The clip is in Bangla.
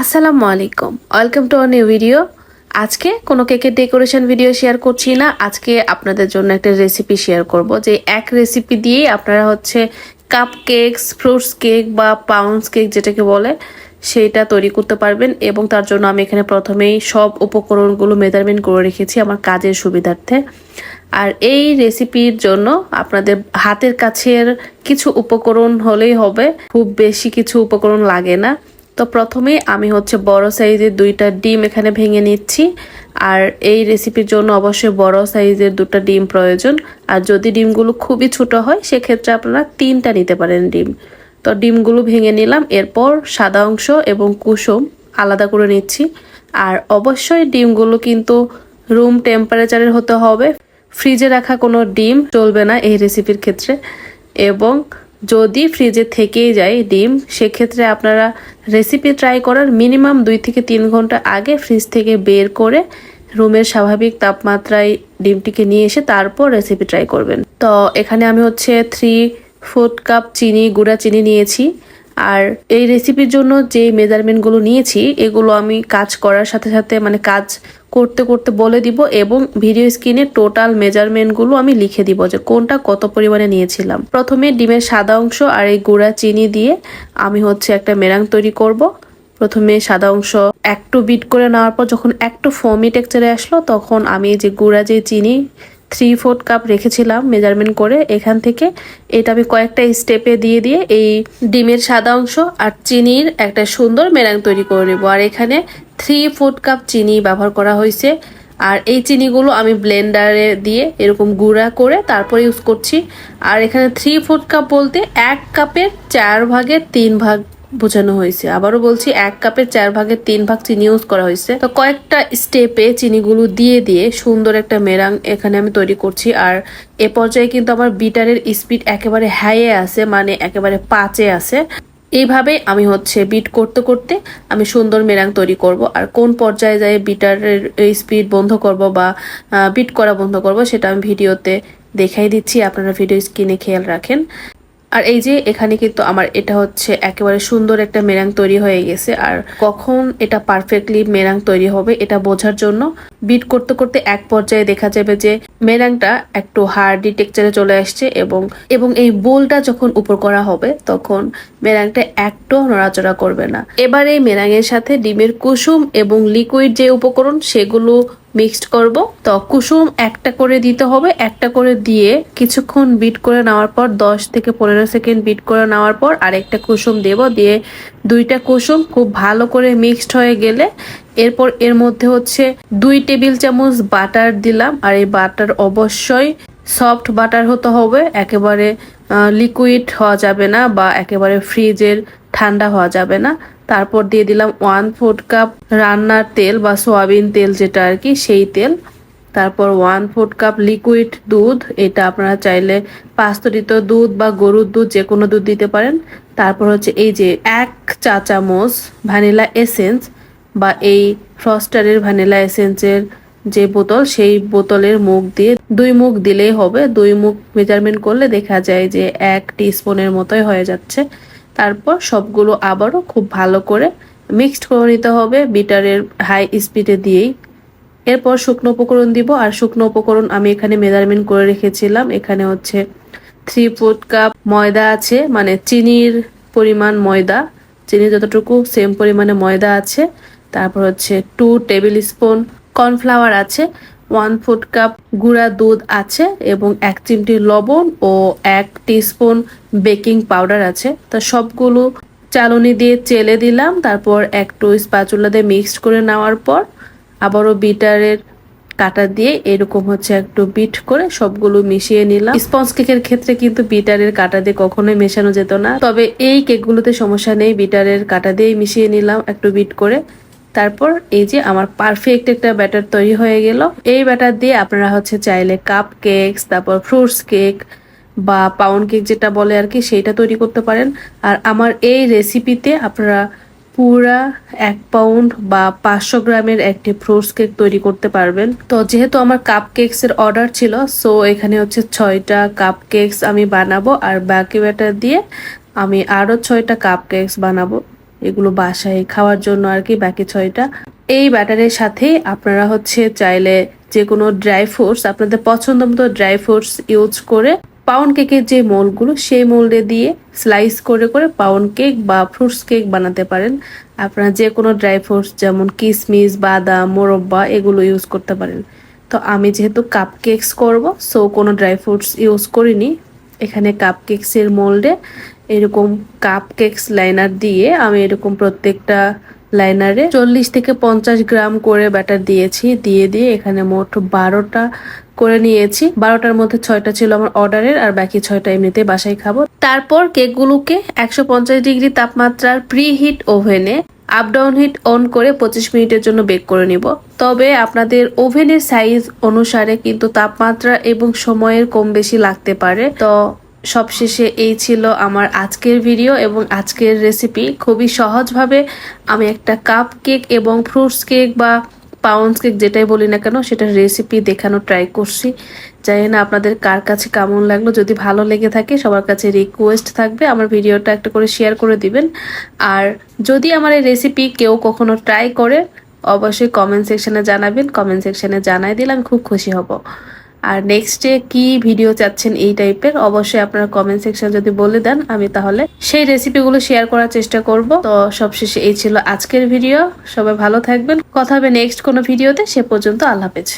আসসালামু আলাইকুম। ওয়েলকাম টু নিউ ভিডিও আজকে কোনো কেকের ডেকোরেশন ভিডিও শেয়ার করছি না। আজকে আপনাদের জন্য একটা রেসিপি শেয়ার করব যে এক রেসিপি দিয়েই আপনারা হচ্ছে কাপ কেকস ফ্রুটস কেক বা পাউন্ডস কেক যেটাকে বলে সেইটা তৈরি করতে পারবেন এবং তার জন্য আমি এখানে প্রথমেই সব উপকরণগুলো মেজারমেন্ট করে রেখেছি আমার কাজের সুবিধার্থে। আর এই রেসিপির জন্য আপনাদের হাতের কাছের কিছু উপকরণ হলেই হবে। খুব বেশি কিছু উপকরণ লাগে না। তো প্রথমে আমি হচ্ছে বড় সাইজের দুইটা ডিম এখানে ভেঙে নিচ্ছি। আর এই রেসিপির জন্য অবশ্যই বড় সাইজের দুটো ডিম প্রয়োজন। আর যদি ডিমগুলো খুবই ছোট হয়, সেক্ষেত্রে আপনারা তিনটা নিতে পারেন ডিম। তো ডিমগুলো ভেঙে নিলাম, এরপর সাদা অংশ এবং কুসুম আলাদা করে নিচ্ছি। আর অবশ্যই ডিমগুলো কিন্তু রুম টেম্পারেচারের হতে হবে। ফ্রিজে রাখা কোনো ডিম চলবে না এই রেসিপির ক্ষেত্রে। এবং যদি ফ্রিজে থেকেই যায় ডিম, সেক্ষেত্রে আপনারা রেসিপি ট্রাই করার মিনিমাম দুই থেকে তিন ঘণ্টা আগে ফ্রিজ থেকে বের করে রুমের স্বাভাবিক তাপমাত্রায় ডিমটিকে নিয়ে এসে তারপর রেসিপি ট্রাই করবেন। তো এখানে আমি হচ্ছে থ্রি ফুড কাপ চিনি, গুঁড়া চিনি নিয়েছি। আর এই রেসিপির জন্য যে মেজারমেন্টগুলো নিয়েছি, এগুলো আমি কাজ করার সাথে সাথে মানে কাজ করতে করতে বলে দিব এবং ভিডিও স্ক্রিনে টোটাল মেজারমেন্টগুলো আমি লিখে দিব যে কোনটা কত পরিমাণে নিয়েছিলাম। প্রথমে ডিমের সাদা অংশ আর এই গুঁড়া চিনি দিয়ে আমি হচ্ছে একটা মেরাং তৈরি করব। প্রথমে সাদা অংশ একটু বিট করে নেওয়ার পর যখন একটু ফোমি টেক্সচারে আসলো, তখন আমি যে গুঁড়া যে চিনি থ্রি ফোর্থ কাপ রেখেছিলাম মেজারমেন্ট করে, এখান থেকে এটা আমি কয়েকটা স্টেপে দিয়ে দিয়ে এই ডিমের সাদা অংশ আর চিনির একটা সুন্দর মেরাং তৈরি করে নেব। আর এখানে থ্রি ফোর্থ কাপ চিনি ব্যবহার করা হয়েছে। আর এই চিনিগুলো আমি ব্লেন্ডারে দিয়ে এরকম গুঁড়া করে তারপরে ইউজ করছি। আর এখানে থ্রি ফোর্থ কাপ বলতে এক কাপের চার ভাগের তিন ভাগ বোঝানো হয়েছে। আবারও বলছি, এক কাপের চার ভাগের তিন ভাগ চিনি ইউজ করা হয়েছে। তো কয়েকটা স্টেপে চিনিগুলো দিয়ে দিয়ে সুন্দর একটা মেরাং এখানে আমি তৈরি করছি। আর এ পর্যায়ে কিন্তু আমার বিটারের স্পিড একেবারে হাইয়ে আছে মানে একেবারে পাঁচে আছে। এইভাবে আমি হচ্ছে বিট করতে করতে আমি সুন্দর মেরাং তৈরি করব। আর কোন পর্যায়ে যায় বিটারের স্পিড বন্ধ করব বা বিট করা বন্ধ করব সেটা আমি ভিডিওতে দেখাই দিচ্ছি। আপনারা ভিডিও স্ক্রিনে খেয়াল রাখেন। আর এই যে এখানে কিন্তু আমার এটা হচ্ছে একেবারে সুন্দর একটা মেরাং তৈরি হয়ে গেছে। আর কখন এটা পারফেক্টলি মেরাং তৈরি হবে এটা বোঝার জন্য বিট করতে করতে এক পর্যায়ে দেখা যাবে যে মেরাংটা একটু হার্ডি টেক্সচারে চলে আসছে এবং এবং এই বোলটা যখন উপর করা হবে, তখন মেরাংটা একটু নড়াচড়া করবে না। এবার এই মেরাঙের সাথে ডিমের কুসুম এবং লিকুইড যে উপকরণ, সেগুলো মিক্সড করব। তো কুসুম একটা করে দিতে হবে, একটা করে দিয়ে কিছুক্ষণ বিট করে নেওয়ার পর, দশ থেকে পনেরো সেকেন্ড বিট করে নেওয়ার পর আরেকটা কুসুম দেব। দিয়ে দুইটা কুসুম খুব ভালো করে মিক্সড হয়ে গেলে এরপর এর মধ্যে হচ্ছে দুই টেবিল চামচ বাটার দিলাম। আর এই বাটার অবশ্যই সফট বাটার হতে হবে। একেবারে লিকুইড হওয়া যাবে না বা একেবারে ফ্রিজের ঠান্ডা হওয়া যাবে না। তারপর দিয়ে দিলাম ওয়ান ফোর্থ কাপ রান্নার তেল বা সোয়াবিন তেল যেটা আর কি, সেই তেল। তারপর ওয়ান ফোর্থ কাপ লিকুইড দুধ। এটা আপনারা চাইলে পাস্তরিত দুধ বা গরুর দুধ যে কোনো দুধ দিতে পারেন। তারপর হচ্ছে এই যে এক চা চামচ ভ্যানিলা এসেন্স বা এই ফ্রস্টারের ভ্যানিলা এসেন্সের যে বোতল, সেই বোতলের মুখ দিয়ে দুই মুখ দিলেই হবে। দুই মুখ মেজারমেন্ট করলে দেখা যায় যে এক স্পুনের মতোই হয়ে যাচ্ছে। তারপর সবগুলো আবারও খুব ভালো করে মিক্সড করে নিতে হবে বিটারের হাই স্পিডে দিয়েই। এরপর শুকনো উপকরণ দিব। আর শুকনো উপকরণ আমি এখানে মেজারমেন্ট করে রেখেছিলাম। এখানে হচ্ছে থ্রি ফোর্থ কাপ ময়দা আছে মানে চিনির পরিমাণ ময়দা। চিনি যতটুকু সেম পরিমাণে ময়দা আছে। তারপর হচ্ছে টু টেবিল স্পুন কর্নফ্লাওয়ার আছে ওয়ান ফুট কাপ গুঁড়া দুধ আছে এবং এক চিমটি লবণ ও এক টিস্পুন বেকিং পাউডার আছে। তো সবগুলো চালনি দিয়ে চেলে দিলাম, তারপর একটু স্পাচুলা দিয়ে মিক্সড করে নেওয়ার পর আবারও বিটারের কাটা দিয়ে এরকম হচ্ছে একটু বিট করে সবগুলো মিশিয়ে নিলাম। স্পঞ্জ কেকের ক্ষেত্রে কিন্তু বিটারের কাটা দিয়ে কখনোই মেশানো যেত না। তবে এই কেকগুলোতে সমস্যা নেই, বিটারের কাটা দিয়ে মিশিয়ে নিলাম একটু বিট করে। তারপর এই যে আমার পারফেক্ট একটা ব্যাটার তৈরি হয়ে গেল। এই ব্যাটার দিয়ে আপনারা হচ্ছে চাইলে কাপ কেকস, তারপর ফ্রুটস কেক বা পাউন্ড কেক যেটা বলে আর কি, সেইটা তৈরি করতে পারেন। আর আমার এই রেসিপিতে আপনারা পুরা এক পাউন্ড বা পাঁচশো গ্রামের একটি ফ্রুটস কেক তৈরি করতে পারবেন। তো যেহেতু আমার কাপ কেকস এর অর্ডার ছিল সো এখানে হচ্ছে ছয়টা কাপ কেকস আমি বানাবো আর বাকি ব্যাটার দিয়ে আমি আরও ছয়টা কাপ কেকস বানাবো। এগুলো বাসায় খাওয়ার জন্য আর কি, বাকি ছয়টা। এই ব্যাটারের সাথে আপনারা হচ্ছে চাইলে যে কোনো ড্রাই ফ্রুটস আপনাদের পছন্দ মতো ড্রাই ফ্রুটস ইউজ করে পাউন্ড কেকের যে মোলগুলো, সেই মোল্ডে দিয়ে স্লাইস করে করে পাউন্ড কেক বা ফ্রুটস কেক বানাতে পারেন। আপনারা যে কোনো ড্রাই ফ্রুটস যেমন কিশমিশ বাদাম, মোরব্বা এগুলো ইউজ করতে পারেন। তো আমি যেহেতু কাপ কেকস করব সো কোনো ড্রাই ফ্রুটস ইউজ করিনি। এখানে কাপ কেকসের মোল্ডে এরকম কাপ কেকস লাইনার দিয়ে আমি এরকম প্রত্যেকটা লাইনারে চল্লিশ থেকে পঞ্চাশ গ্রাম করে ব্যাটার দিয়েছি, দিয়ে দিয়ে এখানে মোট বারোটা করে নিয়েছি। বারোটার মধ্যে ছয়টা ছিল আমার অর্ডারের আর বাকি ছয়টা এমনিতে বাসায় খাব। তারপর কেকগুলোকে একশো পঞ্চাশ ডিগ্রি তাপমাত্রার প্রি হিট ওভেনে আপ ডাউন হিট অন করে পঁচিশ মিনিটের জন্য বেক করে নিব। তবে আপনাদের ওভেনের সাইজ অনুসারে কিন্তু তাপমাত্রা এবং সময়ের কম বেশি লাগতে পারে। তো সবশেষে এই ছিল আমার আজকের ভিডিও এবং আজকের রেসিপি খুবই সহজভাবে আমি একটা কাপ কেক এবং ফ্রুটস কেক বা পাউন্স কেক যেটাই বলি না কেন, সেটার রেসিপি দেখানো ট্রাই করছি। জানি না আপনাদের কার কাছে কেমন লাগল। যদি ভালো লেগে থাকে, সবার কাছে রিকোয়েস্ট থাকবে, আমার ভিডিওটা একটা করে শেয়ার করে দিবেন। আর যদি আমার এই রেসিপি কেউ কখনো ট্রাই করে, অবশ্যই কমেন্ট সেকশনে জানাবেন। কমেন্ট সেকশনে জানাই দিলে আমি খুব খুশি হব। আর নেক্সট ডে কি ভিডিও চাচ্ছেন এই টাইপের অবশ্যই আপনারা কমেন্ট সেকশন যদি বলে দেন, আমি তাহলে সেই রেসিপিগুলো শেয়ার করার চেষ্টা করব। তো সবশেষে এই ছিল আজকের ভিডিও সবাই ভালো থাকবেন। কথা হবে নেক্সট কোনো ভিডিওতে সে পর্যন্ত আল্লাহ হাফেজ।